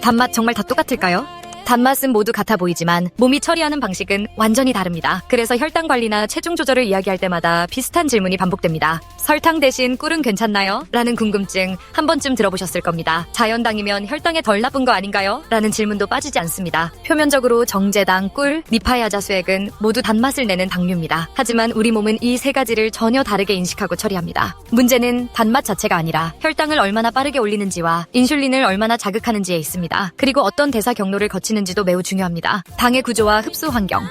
단맛 정말 다 똑같을까요? 단맛은 모두 같아 보이지만 몸이 처리하는 방식은 완전히 다릅니다. 그래서 혈당 관리나 체중 조절을 이야기할 때마다 비슷한 질문이 반복됩니다. 설탕 대신 꿀은 괜찮나요? 라는 궁금증 한 번쯤 들어보셨을 겁니다. 자연당이면 혈당에 덜 나쁜 거 아닌가요? 라는 질문도 빠지지 않습니다. 표면적으로 정제당, 꿀, 니파야자 수액은 모두 단맛을 내는 당류입니다. 하지만 우리 몸은 이 세 가지를 전혀 다르게 인식하고 처리합니다. 문제는 단맛 자체가 아니라 혈당을 얼마나 빠르게 올리는지와 인슐린을 얼마나 자극하는지에 있습니다. 그리고 어떤 대사 경로를 거치는 지도 매우 중요합니다. 당의 구조와 흡수 환경,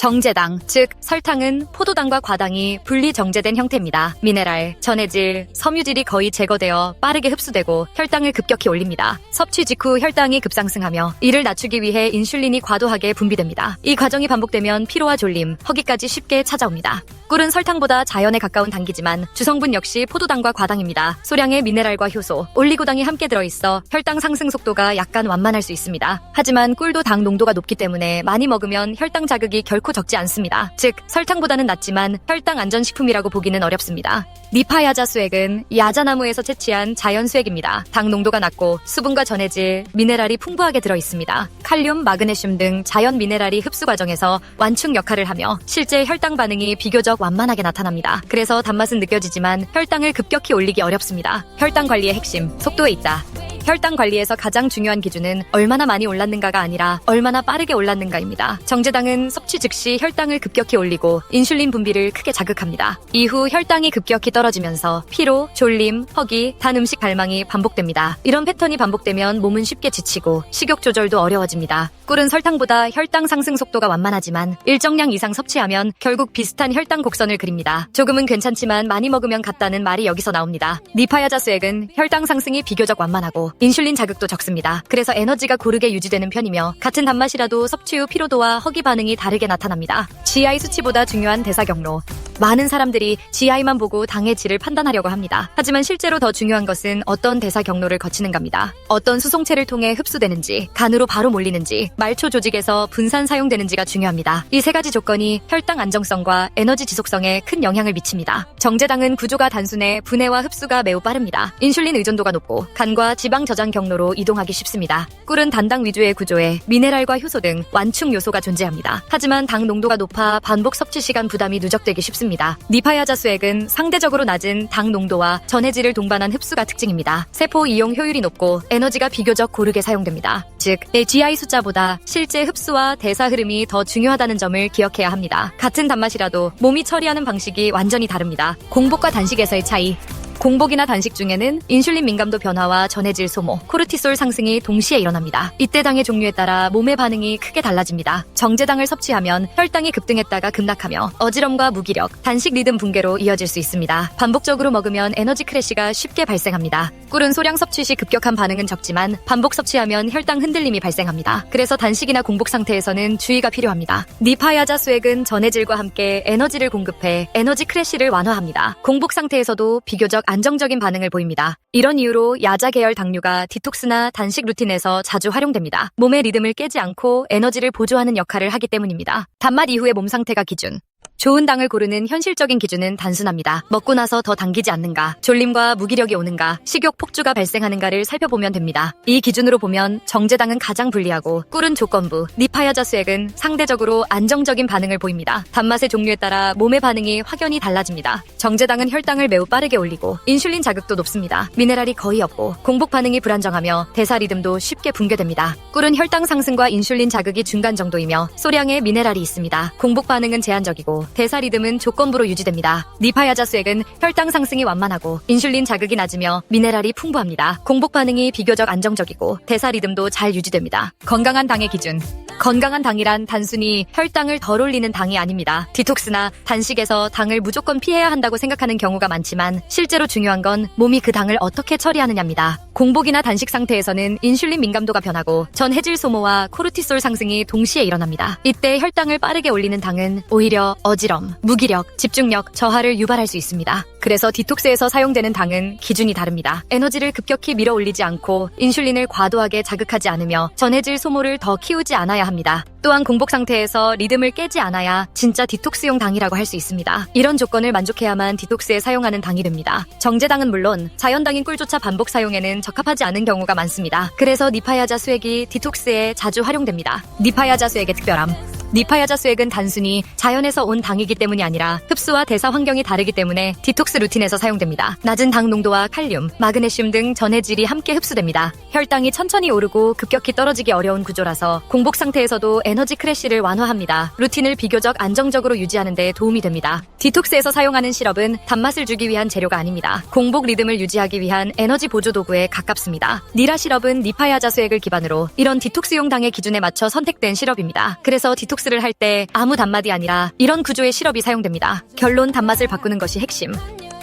정제당, 즉 설탕은 포도당과 과당이 분리 정제된 형태입니다. 미네랄, 전해질, 섬유질이 거의 제거되어 빠르게 흡수되고 혈당을 급격히 올립니다. 섭취 직후 혈당이 급상승하며 이를 낮추기 위해 인슐린이 과도하게 분비됩니다. 이 과정이 반복되면 피로와 졸림, 허기까지 쉽게 찾아옵니다. 꿀은 설탕보다 자연에 가까운 당기지만 주성분 역시 포도당과 과당입니다. 소량의 미네랄과 효소, 올리고당이 함께 들어있어 혈당 상승 속도가 약간 완만할 수 있습니다. 하지만 꿀도 당 농도가 높기 때문에 많이 먹으면 혈당 자극이 결코 적지 않습니다. 즉 설탕보다는 낫지만 혈당 안전식품이라고 보기는 어렵습니다. 니파야자 수액은 야자나무에서 채취한 자연 수액입니다. 당 농도가 낮고 수분과 전해질, 미네랄이 풍부하게 들어 있습니다. 칼륨, 마그네슘 등 자연 미네랄이 흡수 과정에서 완충 역할을 하며 실제 혈당 반응이 비교적 완만하게 나타납니다. 그래서 단맛은 느껴지지만 혈당을 급격히 올리기 어렵습니다. 혈당 관리의 핵심, 속도에 있다. 혈당 관리에서 가장 중요한 기준은 얼마나 많이 올랐는가가 아니라 얼마나 빠르게 올랐는가입니다. 정제당은 섭취 즉시 혈당을 급격히 올리고 인슐린 분비를 크게 자극합니다. 이후 혈당이 급격히 떨어지면서 피로, 졸림, 허기, 단 음식 갈망이 반복됩니다. 이런 패턴이 반복되면 몸은 쉽게 지치고 식욕 조절도 어려워집니다. 꿀은 설탕보다 혈당 상승 속도가 완만하지만 일정량 이상 섭취하면 결국 비슷한 혈당 곡선을 그립니다. 조금은 괜찮지만 많이 먹으면 같다는 말이 여기서 나옵니다. 니파야자 수액은 혈당 상승이 비교적 완만하고 인슐린 자극도 적습니다. 그래서 에너지가 고르게 유지되는 편이며 같은 단맛이라도 섭취 후 피로도와 허기 반응이 다르게 나타납니다. GI 수치보다 중요한 대사 경로. 많은 사람들이 GI만 보고 당의 질을 판단하려고 합니다. 하지만 실제로 더 중요한 것은 어떤 대사 경로를 거치는가입니다. 어떤 수송체를 통해 흡수되는지, 간으로 바로 몰리는지, 말초 조직에서 분산 사용되는지가 중요합니다. 이 세 가지 조건이 혈당 안정성과 에너지 지속성에 큰 영향을 미칩니다. 정제당은 구조가 단순해 분해와 흡수가 매우 빠릅니다. 인슐린 의존도가 높고 간과 지방 저장 경로로 이동하기 쉽습니다. 꿀은 단당 위주의 구조에 미네랄과 효소 등 완충 요소가 존재합니다. 하지만 당 농도가 높아 반복 섭취 시간 부담이 누적되기 쉽습니다. 니파야자 수액은 상대적으로 낮은 당 농도와 전해질을 동반한 흡수가 특징입니다. 세포 이용 효율이 높고 에너지가 비교적 고르게 사용됩니다. 즉, 내 GI 숫자보다 실제 흡수와 대사 흐름이 더 중요하다는 점을 기억해야 합니다. 같은 단맛이라도 몸이 처리하는 방식이 완전히 다릅니다. 공복과 단식에서의 차이. 공복이나 단식 중에는 인슐린 민감도 변화와 전해질 소모, 코르티솔 상승이 동시에 일어납니다. 이때 당의 종류에 따라 몸의 반응이 크게 달라집니다. 정제당을 섭취하면 혈당이 급등했다가 급락하며 어지럼과 무기력, 단식 리듬 붕괴로 이어질 수 있습니다. 반복적으로 먹으면 에너지 크래시가 쉽게 발생합니다. 꿀은 소량 섭취 시 급격한 반응은 적지만 반복 섭취하면 혈당 흔들림이 발생합니다. 그래서 단식이나 공복 상태에서는 주의가 필요합니다. 니파야자 수액은 전해질과 함께 에너지를 공급해 에너지 크래시를 완화합니다. 공복 상태에서도 비교적 안정적인 반응을 보입니다. 이런 이유로 야자 계열 당류가 디톡스나 단식 루틴에서 자주 활용됩니다. 몸의 리듬을 깨지 않고 에너지를 보조하는 역할을 하기 때문입니다. 단맛 이후의 몸 상태가 기준. 좋은 당을 고르는 현실적인 기준은 단순합니다. 먹고 나서 더 당기지 않는가, 졸림과 무기력이 오는가, 식욕 폭주가 발생하는가를 살펴보면 됩니다. 이 기준으로 보면 정제당은 가장 불리하고 꿀은 조건부, 니파야자 수액은 상대적으로 안정적인 반응을 보입니다. 단맛의 종류에 따라 몸의 반응이 확연히 달라집니다. 정제당은 혈당을 매우 빠르게 올리고 인슐린 자극도 높습니다. 미네랄이 거의 없고 공복 반응이 불안정하며 대사 리듬도 쉽게 붕괴됩니다. 꿀은 혈당 상승과 인슐린 자극이 중간 정도이며 소량의 미네랄이 있습니다. 공복 반응은 제한적이고 대사 리듬은 조건부로 유지됩니다. 니파야자 수액은 혈당 상승이 완만하고 인슐린 자극이 낮으며 미네랄이 풍부합니다. 공복 반응이 비교적 안정적이고 대사 리듬도 잘 유지됩니다. 건강한 당의 기준. 건강한 당이란 단순히 혈당을 덜 올리는 당이 아닙니다. 디톡스나 단식에서 당을 무조건 피해야 한다고 생각하는 경우가 많지만 실제로 중요한 건 몸이 그 당을 어떻게 처리하느냐입니다. 공복이나 단식 상태에서는 인슐린 민감도가 변하고 전해질 소모와 코르티솔 상승이 동시에 일어납니다. 이때 혈당을 빠르게 올리는 당은 오히려 어지럼, 무기력, 집중력 저하를 유발할 수 있습니다. 그래서 디톡스에서 사용되는 당은 기준이 다릅니다. 에너지를 급격히 밀어 올리지 않고 인슐린을 과도하게 자극하지 않으며 전해질 소모를 더 키우지 않아야 합니다. 또한 공복 상태에서 리듬을 깨지 않아야 진짜 디톡스용 당이라고 할 수 있습니다. 이런 조건을 만족해야만 디톡스에 사용하는 당이 됩니다. 정제당은 물론 자연당인 꿀조차 반복 사용에는 적합하지 않은 경우가 많습니다. 그래서 니파야자 수액이 디톡스에 자주 활용됩니다. 니파야자 수액의 특별함. 니파야자 수액은 단순히 자연에서 온 당이기 때문이 아니라 흡수와 대사 환경이 다르기 때문에 디톡스 루틴에서 사용됩니다. 낮은 당 농도와 칼륨, 마그네슘 등 전해질이 함께 흡수됩니다. 혈당이 천천히 오르고 급격히 떨어지기 어려운 구조라서 공복 상태에서도 에너지 크래쉬를 완화합니다. 루틴을 비교적 안정적으로 유지하는 데 도움이 됩니다. 디톡스에서 사용하는 시럽은 단맛을 주기 위한 재료가 아닙니다. 공복 리듬을 유지하기 위한 에너지 보조 도구에 가깝습니다. 니라 시럽은 니파야자 수액을 기반으로 이런 디톡스용 당의 기준에 맞춰 선택된 시럽입니다. 그래서 디톡스를 할 때 아무 단맛이 아니라 이런 구조의 시럽이 사용됩니다. 결론 단맛을 바꾸는 것이 핵심.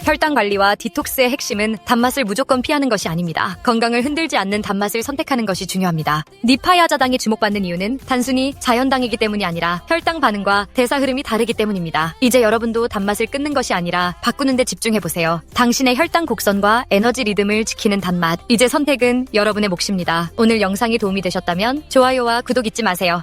혈당 관리와 디톡스의 핵심은 단맛을 무조건 피하는 것이 아닙니다. 건강을 흔들지 않는 단맛을 선택하는 것이 중요합니다. 니파야자당이 주목받는 이유는 단순히 자연당이기 때문이 아니라 혈당 반응과 대사 흐름이 다르기 때문입니다. 이제 여러분도 단맛을 끊는 것이 아니라 바꾸는 데 집중해 보세요. 당신의 혈당 곡선과 에너지 리듬을 지키는 단맛. 이제 선택은 여러분의 몫입니다. 오늘 영상이 도움이 되셨다면 좋아요와 구독 잊지 마세요.